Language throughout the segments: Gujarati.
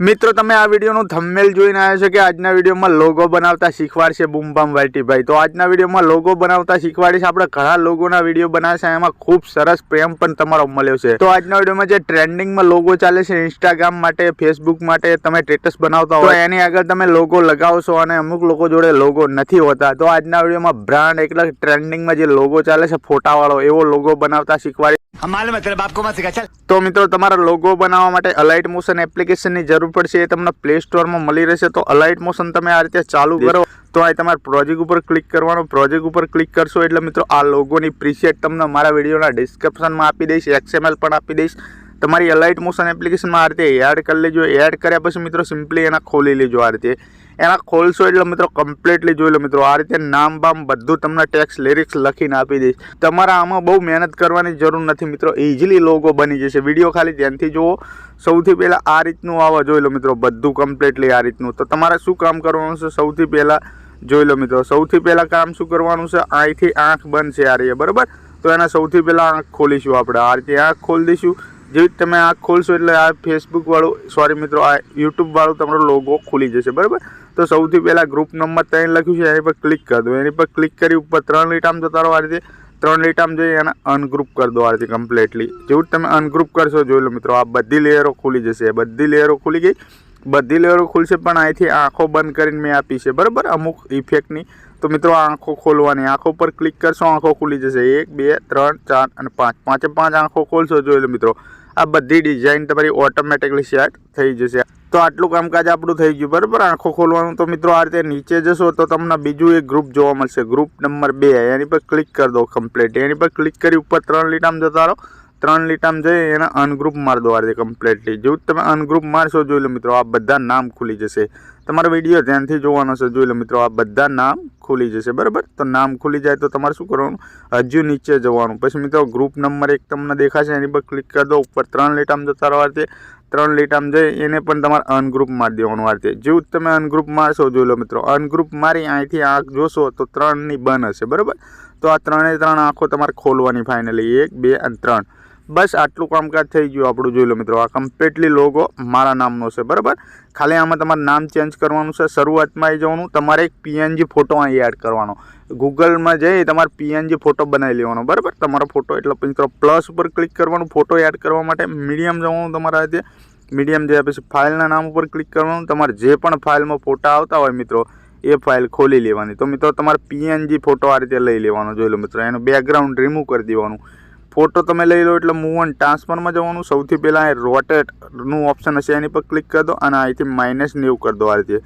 મિત્રો, તમે આ વિડીયોનું થંબનેલ જોઈને આવ્યા છો કે આજના વિડીયોમાં લોગો બનાવતા શીખવાડશે બૂમબામ બામ તો આજના વિડીયોમાં લોગો બનાવતા શીખવાડીશ, આપણે ઘણા લોગોના વીડિયો બનાવશે, એમાં ખૂબ સરસ પ્રેમ પણ તમારો મળ્યો છે. તો આજના વિડીયોમાં જે ટ્રેન્ડિંગમાં લોગો ચાલે છે ઇન્સ્ટાગ્રામ માટે ફેસબુક માટે તમે સ્ટેટસ બનાવતા હોય એની આગળ તમે લોગો લગાવશો અને અમુક લોકો જોડે લોગો નથી હોતા. તો આજના વિડીયોમાં બ્રાન્ડ એટલે ટ્રેન્ડિંગમાં જે લોગો ચાલે છે ફોટાવાળો એવો લોગો બનાવતા શીખવાડી માલુમ તારા બાપ કોમાં શીખા તો મિત્રો તમારા લોગો બનાવવા માટે અલાઇટ મોશન એપ્લિકેશનની જરૂર પડશે એ તમને પ્લે સ્ટોરમાં મળી રહેશે. તો અલાઇટ મોશન તમે આ રીતે ચાલુ કરો તો આ તમારે પ્રોજેક્ટ ઉપર ક્લિક કરવાનો. પ્રોજેક્ટ ઉપર ક્લિક કરશો એટલે મિત્રો આ લોગોની પ્રીસેટ તમને મારા વિડીયોના ડિસ્ક્રિપ્શનમાં આપી દઈશ એક્સએમએલ પણ આપી દઈશ. તમારી અલાઇટ મોશન એપ્લિકેશનમાં આ રીતે એડ કરી લેજો. એડ કર્યા પછી મિત્રો સિમ્પલી એના ખોલી લેજો આ રીતે. એના ખોલશો એટલે મિત્રો કમ્પ્લીટલી જોઈ લો મિત્રો. આ રીતે નામ બામ બધું તમને ટેક્સ લિરિક્સ લખીને આપી દઈશ. તમારા આમાં બહુ મહેનત કરવાની જરૂર નથી મિત્રો. ઇઝીલી લોગો બની જશે. વીડિયો ખાલી ધ્યાનથી જુઓ. સૌથી પહેલાં આ રીતનું આવા જોઈ લો મિત્રો. બધું કમ્પ્લીટલી આ રીતનું. તો તમારે શું કામ કરવાનું છે? સૌથી પહેલાં જોઈ લો મિત્રો. સૌથી પહેલાં કામ શું કરવાનું છે? અહીંથી આંખ બંધ છે આ રીતે. બરાબર? તો એના સૌથી પહેલાં આંખ ખોલીશું આપણે. આ રીતે આંખ ખોલી દઈશું. જેવી રીતે તમે આંખ ખોલશો એટલે આ ફેસબુકવાળું સોરી મિત્રો, આ યુટ્યુબવાળું તમારો લોગો ખુલી જશે. બરાબર? તો સૌથી પહેલાં ગ્રુપ નંબર ત્રણ લખ્યું છે, એની પર ક્લિક કરી દો. એની પર ક્લિક કરી ઉપર ત્રણ લીટામ જતા રહો આ રીતે ત્રણ લીટામ જઈ એને અનગ્રુપ કરી દો આ રીતે કમ્પ્લીટલી જેવું તમે અનગ્રુપ કરશો, જોઈ લો મિત્રો, આ બધી લેયરો ખુલી જશે. બધી લેયરો ખુલી ગઈ. બધી લેયરો ખુલશે, પણ અહીંથી આંખો બંધ કરીને મેં આપી છે. બરાબર? અમુક ઇફેક્ટની તો મિત્રો આંખો ખોલવાની. આંખો પર ક્લિક કરશો, આંખો ખુલી જશે. એક, બે, ત્રણ, ચાર અને પાંચ. પાંચે પાંચ આંખો ખોલશો, જોઈ લો મિત્રો. આ બધી ડિઝાઇન તમારી ઓટોમેટિકલી સેટ થઈ જશે. તો આટલું કામકાજ આપણું થઈ ગયું, બરાબર? આંખો ખોલવાનું તો મિત્રો આ રીતે નીચે જશો તો તમને બીજું એક ગ્રુપ જોવા મળશે. ગ્રુપ નંબર બે, એની પર ક્લિક કરી દો કમ્પ્લીટ એની પર ક્લિક કરી ઉપર ત્રણ લીટામ જતા રહો. ત્રણ લીટામ જઈ એને અનગ્રુપ મારી દો આ રીતે કમ્પ્લીટલી જેવું તમે અનગ્રુપ મારશો, જોઈ લો મિત્રો, આ બધા નામ ખુલી જશે. તમારો વીડિયો ધ્યાનથી જોવાનો છે, જોઈ લો મિત્રો, આ બધા નામ ખુલી જશે, બરાબર? તો નામ ખુલી જાય તો તમારે શું કરવાનું? હજુ નીચે જવાનું. પછી મિત્રો ગ્રુપ નંબર એક તમને દેખાશે, એની પર ક્લિક કરી દો. ઉપર ત્રણ લીટામ જતા રહો ત્રણ લીટામ જઈ, એને પણ તમારે અનગ્રુપ મારી દેવાનું આ રીતે જેવું તમે અનગ્રુપ મારશો, જોઈ લો મિત્રો અનગ્રુપ મારી અહીંથી આંખ જોશો તો ત્રણની બંધ હશે, બરાબર? તો આ ત્રણે ત્રણ આંખો તમારે ખોલવાની ફાઇનલી એક, બે અને ત્રણ. બસ આટલું કામકાજ થઈ ગયું આપણું, જોઈ લો મિત્રો, આ કમ્પ્લીટલી લોગો મારા નામનો છે, બરાબર? ખાલી આમાં તમારે નામ ચેન્જ કરવાનું છે, શરૂઆતમાં એ જવાનું, તમારે એક પીએનજી ફોટો અહીં એડ કરવાનો. ગૂગલમાં જઈ તમારે પીએનજી ફોટો બનાવી લેવાનો, બરાબર? તમારો ફોટો એટલે મિત્રો પ્લસ ઉપર ક્લિક કરવાનું ફોટો એડ કરવા માટે મીડિયમ જવાનું તમારા રીતે મીડિયમ જયા પછી ફાઇલના નામ ઉપર ક્લિક કરવાનું, તમારે જે પણ ફાઇલમાં ફોટા આવતા હોય મિત્રો, એ ફાઇલ ખોલી લેવાની. તો મિત્રો તમારે પીએનજી ફોટો આ રીતે લઈ લેવાનો, જોઈ લો મિત્રો, એનું બેકગ્રાઉન્ડ રિમૂવ કરી દેવાનું. ફોટો તમે લઈ લો એટલે મૂવ ઓન ટ્રાન્સફરમાં જવાનું, સૌથી પહેલાં એ રોટેટનું ઓપ્શન હશે, એની પર ક્લિક કરી દો અને અહીંથી માઇનસ નેવું કરી દો આ રીતે.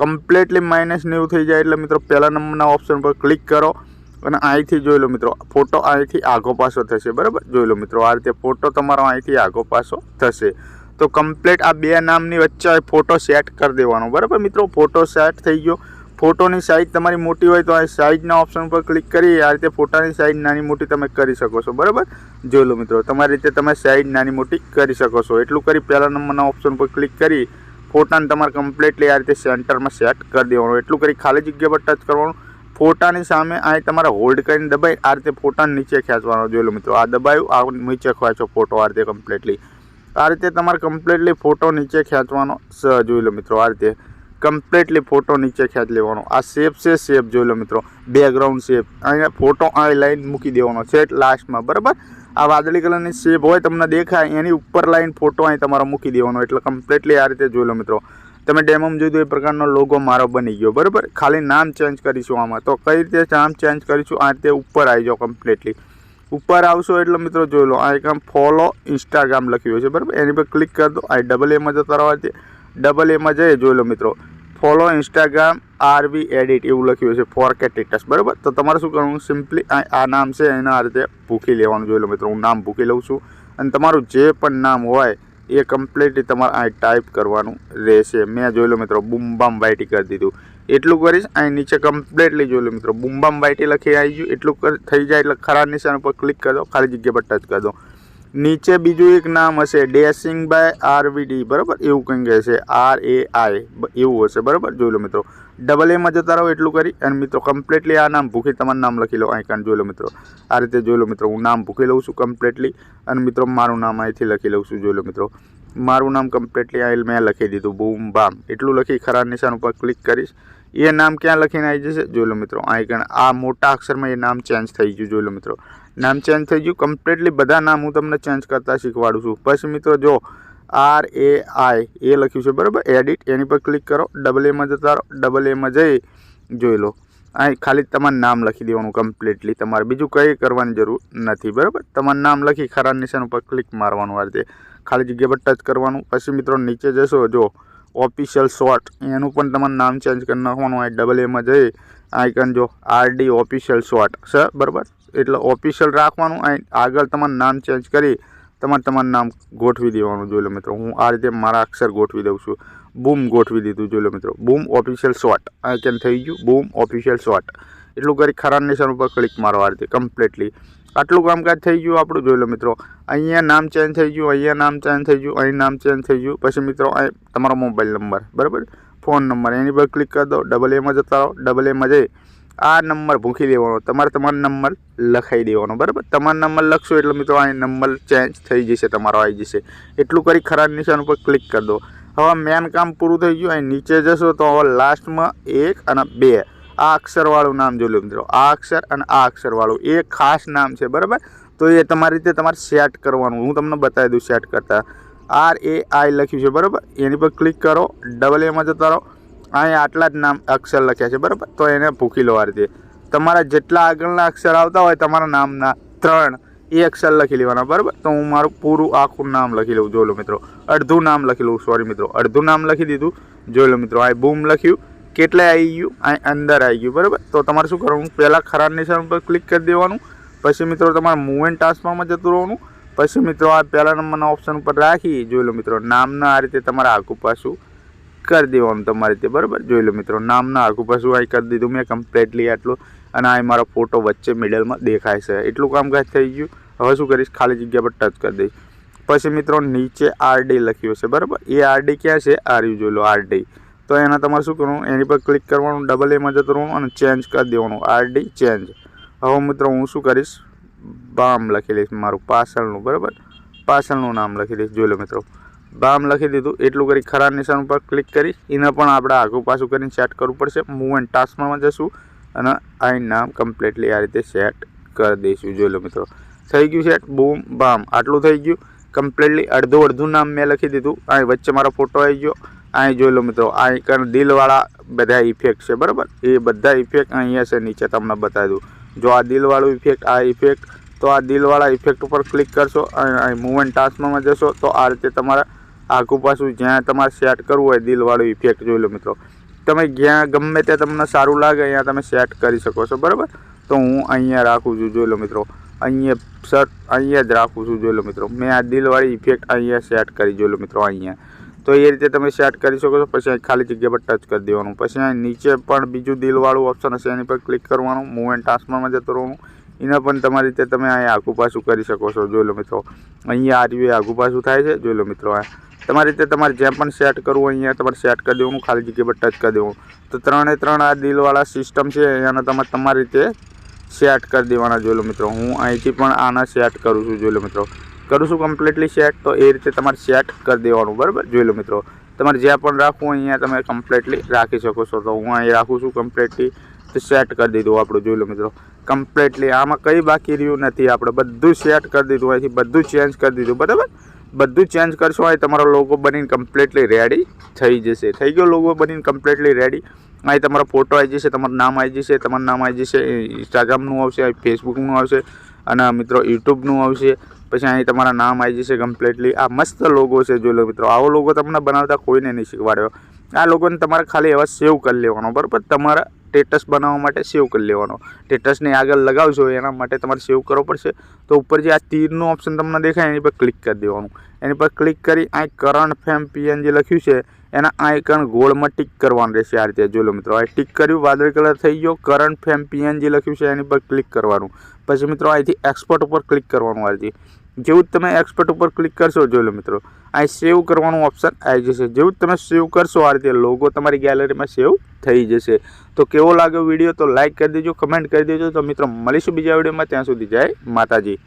કમ્પ્લીટલી માઇનસ નેવું થઈ જાય એટલે મિત્રો પહેલા નંબરના ઓપ્શન પર ક્લિક કરો અને અહીંથી જોઈ લો મિત્રો ફોટો અહીંથી આગો પાછો થશે, બરાબર? જોઈ લો મિત્રો, આ રીતે ફોટો તમારો અહીંથી આગો પાછો થશે. તો કમ્પ્લેટ આ બે નામની વચ્ચે ફોટો સેટ કરી દેવાનો, બરાબર મિત્રો? ફોટો સેટ થઈ ગયો. ફોટોની સાઇઝ તમારી મોટી હોય તો આ સાઇઝના ઓપ્શન પર ક્લિક કરી, આ રીતે ફોટાની સાઇઝ નાની મોટી તમે કરી શકો છો, બરાબર? જોઈ લો મિત્રો, તમારી રીતે તમે સાઇઝ નાની મોટી કરી શકો છો. એટલું કરી, પહેલા નંબરના ઓપ્શન પર ક્લિક કરી ફોટાને તમારે કમ્પ્લીટલી આ રીતે સેન્ટરમાં સેટ કરી દેવાનું. એટલું કરી ખાલી જગ્યા પર ટચ કરવાનું. ફોટાની સામે આ તમારે હોલ્ડ કરીને દબાઈ આ રીતે ફોટાને નીચે ખેંચવાનો. જોઈ મિત્રો, આ દબાયું, આ નીચે ખેંચો ફોટો આ રીતે કમ્પ્લીટલી આ રીતે તમારે કમ્પ્લીટલી ફોટો નીચે ખેંચવાનો જોઈ લો મિત્રો, આ રીતે કમ્પ્લીટલી ફોટો નીચે ખેંચ લેવાનો. આ શેપ છે શેપ જોઈ લો મિત્રો બેકગ્રાઉન્ડ શેપ અહીંયા ફોટો આ લાઈન મૂકી દેવાનો છે લાસ્ટમાં બરાબર? આ વાદળી કલરની શેપ હોય તમને દેખાય, એની ઉપર લાઈન ફોટો અહીં તમારો મૂકી દેવાનો એટલે કમ્પ્લીટલી આ રીતે જોઈ લો મિત્રો. તમે ડેમોમાં જોયું એ પ્રકારનો લોગો મારો બની ગયો. બરાબર? ખાલી નામ ચેન્જ કરીશું આમાં. તો કઈ રીતે નામ ચેન્જ કરીશું? આ રીતે ઉપર આવી જાઓ કમ્પ્લીટલી ઉપર આવશો એટલે મિત્રો જોઈ લો, આ એક આમ ફોલો ઇન્સ્ટાગ્રામ લખ્યું છે. બરાબર? એની પર ક્લિક કરી દો. આ ડબલ એમાં જતા રહો. ડબલ એમાં જઈએ, જોઈ લો મિત્રો. ફોલો ઇન્સ્ટાગ્રામ આરબી એડિટ એવું લખ્યું છે ફોર કે ટેટસ બરાબર? તો તમારે શું કરવાનું? સિમ્પલી આ નામ છે, એના આ રીતે ભૂકી લેવાનું જોઈ લો મિત્રો. હું નામ ભૂકી લઉં છું. અને તમારું જે પણ નામ હોય, એ કમ્પ્લીટલી તમારે અહીં ટાઈપ કરવાનું રહેશે. મેં જોઈ લો મિત્રો, બુમબામ વાઇટી કરી દીધું. એટલું કરીશ, અહીં નીચે કમ્પ્લીટલી જોઈ લો મિત્રો. બુમબામ વાઇટી લખી આવી ગયું. એટલું થઈ જાય એટલે ખરા નિશાન પર ક્લિક કરી દો, ખાલી જગ્યા પર ટચ કરી દો. નીચે બીજું એક નામ હશે, ડેસિંગ બાય આરવીડી, બરાબર? એવું કંઈ કહે છે આર એ આઈ એવું હશે, બરાબર? જોઈ લો મિત્રો. ડબલ એમાં જતા રહો એટલું કરી, અને મિત્રો કમ્પ્લીટલી આ નામ ભૂખી તમારું નામ લખી લો આઈકાન જોઈ લો મિત્રો. આ રીતે જોઈ લો મિત્રો, હું નામ ભૂખી લઉં છું કમ્પ્લીટલી અને મિત્રો મારું નામ અહીંથી લખી લઉં છું, જોઈ લો મિત્રો. મારું નામ કમ્પ્લીટલી અહીં મેં લખી દીધું, બૂમ, બામ. એટલું લખી ખરા નિશાન ઉપર ક્લિક કરીશ. એ નામ ક્યાં લખીને આવી જશે? જોઈ લો મિત્રો અહીં આ મોટા અક્ષરમાં એ નામ ચેન્જ થઈ ગયું, જોઈ લો મિત્રો. નામ ચેન્જ થઈ ગયું કમ્પ્લીટલી બધા નામ હું તમને ચેન્જ કરતા શીખવાડું છું. પછી મિત્રો જો આર એ આઈ એ લખ્યું છે, બરાબર? એડિટ એની પર ક્લિક કરો. ડબલ એમાં જતા રહો. ડબલ એમાં જઈ જોઈ લો. અહીં ખાલી તમારું નામ લખી દેવાનું કમ્પ્લીટલી તમારે બીજું કંઈ કરવાની જરૂર નથી, બરાબર? તમારું નામ લખી ખરા નિશાન ઉપર ક્લિક મારવાનું આ રીતે. ખાલી જગ્યા પર ટચ કરવાનું. પછી મિત્રો નીચે જશો, જો ઓફિશિયલ શોર્ટ એનું પણ તમારું નામ ચેન્જ કરી નાખવાનું. અહીં ડબલ એમાં જઈ આઇકન જો આરડી ઓફિશિયલ શોર્ટ છે બરાબર? એટલે ઓફિશિયલ રાખવાનું. અહીં આગળ તમારું નામ ચેન્જ કરી તમારે તમારું નામ ગોઠવી દેવાનું, જોઈ લો મિત્રો. હું આ રીતે મારા અક્ષર ગોઠવી દઉં છું. બૂમ ગોઠવી દીધું, જોઈ લો મિત્રો. બૂમ ઓફિશિયલ શોર્ટ કેમ થઈ ગયું? બૂમ ઓફિશિયલ શોર્ટ એટલું કરી ખરા નિશાન ઉપર ક્લિક મારો આ રીતે કમ્પ્લીટલી આટલું કામકાજ થઈ ગયું આપણું, જોઈ લો મિત્રો. અહીંયા નામ ચેન્જ થઈ ગયું, અહીંયા નામ ચેન્જ થઈ ગયું, અહીં નામ ચેન્જ થઈ ગયું. પછી મિત્રો તમારો મોબાઈલ નંબર બરાબર? ફોન નંબર એની પર ક્લિક કરી દો. ડબલ એમાં જતા રહો. ડબલ એમાં જઈ આ નંબર ભૂખી દેવાનો, તમારે તમારો નંબર લખાઈ દેવાનો, બરાબર? તમારો નંબર લખશો એટલે મિત્રો આ નંબર ચેન્જ થઈ જશે, તમારો આવી જશે. એટલું કરી ખરા નિશાન ઉપર ક્લિક કરી દો. હવે મેન કામ પૂરું થઈ ગયું, અહીં નીચે જશો તો હવે લાસ્ટમાં એક અને બે. આ અક્ષરવાળું નામ જોઈ લો મિત્રો, આ અક્ષર અને આ અક્ષરવાળું. એ ખાસ નામ છે, બરાબર? તો એ તમારી રીતે તમારે સેટ કરવાનું. હું તમને બતાવી દઉં સેટ કરતા. આર એ આઈ લખ્યું છે, બરાબર? એની પર ક્લિક કરો ડબલ એમાં જતા રહો. અહીં આટલા જ નામ અક્ષર લખ્યા છે, બરાબર? તો એને ભૂકી લો આ રીતે તમારા જેટલા આગળના અક્ષર આવતા હોય તમારા નામના ત્રણ એ અક્ષર લખી લેવાના, બરાબર? તો હું મારું પૂરું આખું નામ લખી લઉં, જોઈ લો મિત્રો. અડધું નામ લખી લઉં સોરી મિત્રો. અડધું નામ લખી દીધું, જોઈ લો મિત્રો. આ બૂમ લખ્યું. કેટલે આવી ગયું? અહીં અંદર આવી ગયું, બરાબર? તો તમારે શું કરવાનું? પહેલાં ખરા નિશાન ઉપર ક્લિક કરી દેવાનું. પછી મિત્રો તમારે મૂવમેન્ટ ટાસ્કમાં જતું રહેવાનું. પછી મિત્રો આ પહેલા નંબરના ઓપ્શન ઉપર રાખી, જોઈ લો મિત્રો. નામના આ રીતે તમારા આગું પાછું કરી દેવાનું તમારી રીતે, બરાબર? જોઈ લો મિત્રો નામના આગું પાછું આ કરી દીધું મેં કમ્પ્લેટલી આટલું, અને આ મારો ફોટો વચ્ચે મિડલમાં દેખાય છે. એટલું કામકાજ થઈ ગયું. હવે શું કરીશ? ખાલી જગ્યા પર ટચ કરી દઈશ. પછી મિત્રો, નીચે આરડી લખ્યું છે બરાબર? એ આરડી ક્યાં છે? આર્યું જોઈ લો આરડી તો એના તમારે શું કરવાનું એની પર ક્લિક કરવાનું ડબલ એમાં જતું રહેવાનું અને ચેન્જ કરી દેવાનું. આરડી ચેન્જ હવે મિત્રો, હું શું કરીશ? બામ લખી લઈશ મારું પાસળનું બરાબર? પાછળનું નામ લખી દઈશ. જોઈ લો મિત્રો. બામ લખી દીધું. એટલું કરી ખરા નિશાન ઉપર ક્લિક કરી. એને પણ આપણે આગું પાછું કરીને સેટ કરવું પડશે. મૂવમેન્ટ ટાસ્કમાં જશું. અને આ નામ કમ્પ્લીટલી આ રીતે સેટ કરી દઈશું. જોઈ લો મિત્રો. થઈ ગયું સેટ બૂમ બામ. આટલું થઈ ગયું. કમ્પ્લીટલી અડધું અડધું નામ મેં લખી દીધું. અહીં વચ્ચે મારો ફોટો આવી ગયો. અહીં જોઈ લો મિત્રો. અહીં કણ દિલવાળા બધા ઇફેક્ટ છે. બરાબર? એ બધા ઇફેક્ટ અહીંયા છે. નીચે તમને બતાવી દઉં. જો આ દિલવાળું ઇફેક્ટ આ ઇફેક્ટ તો આ દિલવાળા ઇફેક્ટ ઉપર ક્લિક કરશો. અને અહીં મૂવમેન્ટ ટાસ્કમાં જશો. તો આ રીતે તમારા આખું પાછું જ્યાં તમારે સેટ કરવું હોય દિલવાળું ઇફેક્ટ જોઈ લો મિત્રો. તમે જ્યાં ગમે ત્યાં તમને સારું લાગે અહીંયા તમે સેટ કરી શકો છો, બરાબર? તો હું અહીંયા રાખું છું, જોઈ લો મિત્રો. અહીંયા સર, અહીંયા જ રાખું છું, જોઈ લો મિત્રો. મેં આ દિલવાળી ઇફેક્ટ અહીંયા સેટ કરી, જોઈ લો મિત્રો, અહીંયા. તો એ રીતે તમે સેટ કરી શકો છો, પછી અહીં ખાલી જગ્યા પર ટચ કરી દેવાનું. પછી અહીં નીચે પણ બીજું દિલવાળું ઓપ્શન હશે, એની પર ક્લિક કરવાનું મૂવમેન્ટ ટાસ્કમાં જતું રહેવાનું. એને પણ તમારી રીતે તમે અહીં આગું પાછું કરી શકો છો. જોઈ લો મિત્રો, અહીંયા આ રીતે આગું પાછું થાય છે. જોઈ લો મિત્રો, આ તમારી રીતે તમારે જ્યાં પણ સેટ કરવું હોય અહીંયા તમારે સેટ કરી દેવાનું, ખાલી જગ્યા પર ટચ કરી દેવાનું. તો ત્રણે ત્રણ આ દિલવાળા સિસ્ટમ છે અહીંયાના તમારે તમારી રીતે સેટ કરી દેવાના. જોઈ લો મિત્રો, હું અહીંથી પણ આના સેટ કરું છું. જોઈ લો મિત્રો, કરું છું કમ્પ્લીટલી સેટ તો એ રીતે તમારે સેટ કરી દેવાનું. બરાબર? જોઈ લો મિત્રો, તમારે જ્યાં પણ રાખવું અહીંયા તમે કમ્પ્લીટલી રાખી શકો છો. તો હું અહીં રાખું છું કમ્પ્લીટલી તો સેટ કરી દીધું આપણું. જોઈ લો મિત્રો કમ્પ્લીટલી આમાં કંઈ બાકી રહ્યું નથી આપણે. બધું સેટ કરી દીધું અહીંથી બધું ચેન્જ કરી દીધું. બરાબર? બધું ચેન્જ કરશો અહીં તમારો લોગો બનીને કમ્પ્લીટલી રેડી થઈ જશે. થઈ ગયો લોગો બનીને કમ્પ્લીટલી રેડી અહીં તમારો ફોટો આવી જશે, તમારું નામ આવી જશે, તમારું નામ આવી જશે ઇન્સ્ટાગ્રામનું આવશે ફેસબુકનું આવશે, અને મિત્રો યુટ્યુબનું આવશે. પછી અહીં તમારા નામ આવી જશે કમ્પ્લીટલી આ મસ્ત લોગો છે, જોઈ લો મિત્રો. આવો લોગો તમને બનાવતા કોઈને નહીં શીખવાડ્યો. આ લોકોને તમારે ખાલી એવા સેવ કરી લેવાનો. બરાબર? તમારા સ્ટેટસ બનાવવા માટે સેવ કરી લેવાનો. સ્ટેટસને આગળ લગાવશો એના માટે તમારે સેવ કરવો પડશે. તો ઉપર જે આ તીરનું ઓપ્શન તમને દેખાય, એની પર ક્લિક કરી દેવાનું. એની પર ક્લિક કરી આ કરંટ ફેમ પીએનજી લખ્યું છે, એના આઇકન ગોળમાં ટિક કરવાનું રહેશે આ રીતે. જોઈ લો મિત્રો, આ ટિક કર્યું, વાદળી કલર થઈ ગયો કરંટ ફેમ પીએનજી લખ્યું છે, એની પર ક્લિક કરવાનું. પછી મિત્રો અહીંથી એક્સપોર્ટ ઉપર ક્લિક કરવાનું આ રીતે. જેવું જ તમે એક્સપર્ટ ઉપર ક્લિક કરશો, જોઈ લો મિત્રો. અહીં સેવ કરવાનું ઓપ્શન આવી જશે. જેવું જ તમે સેવ કરશો, આ રીતે લોગો તમારી ગેલેરીમાં સેવ થઈ જશે. તો કેવો લાગ્યો વીડિયો તો લાઇક કરી દેજો કમેન્ટ કરી દેજો. તો મિત્રો, મળીશું બીજા વિડીયોમાં ત્યાં સુધી જય માતાજી.